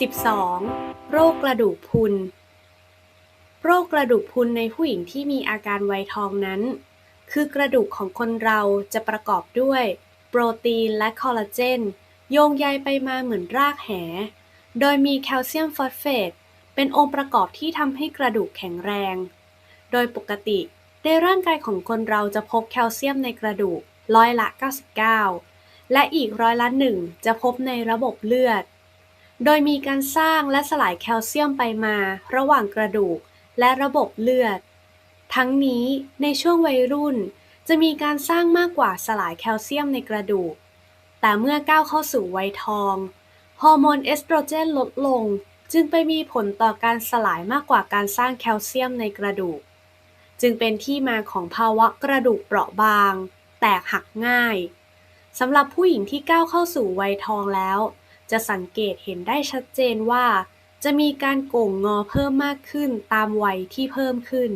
12. โรคกระดูกพรุน โรคกระดูกพรุนในผู้หญิงที่มีอาการไวยทองนั้น คือกระดูกของคนเราจะประกอบด้วย โปรตีนและคอลลาเจน โยงใยไปมาเหมือนรากแห โดยมีแคลเซียมฟอสเฟต เป็นองค์ประกอบที่ทำให้กระดูกแข็งแรง โดยปกติในร่างกายของคนเราจะพบแคลเซียมในกระดูกร้อยละ 99 และอีกร้อยละหนึ่งจะพบในระบบเลือด โดยมีการสร้างและสลายแคลเซียมไปมาระหว่างกระดูกและระบบเลือด ทั้งนี้ในช่วงวัยรุ่น จะมีการสร้างมากกว่าสลายแคลเซียมในกระดูก แต่เมื่อก้าวเข้าสู่วัยทอง ฮอร์โมนเอสโตรเจนลดลงจึงไปมีผลต่อการสลายมากกว่าการสร้างแคลเซียมในกระดูก จึงเป็นที่มาของภาวะกระดูกเปราะบาง แตกหักง่ายสำหรับผู้หญิงที่ก้าวเข้าสู่วัยทองแล้ว จะสังเกตเห็นได้ชัดเจนว่า จะมีการโก่งงอเพิ่มมากขึ้นตามวัยที่เพิ่มขึ้น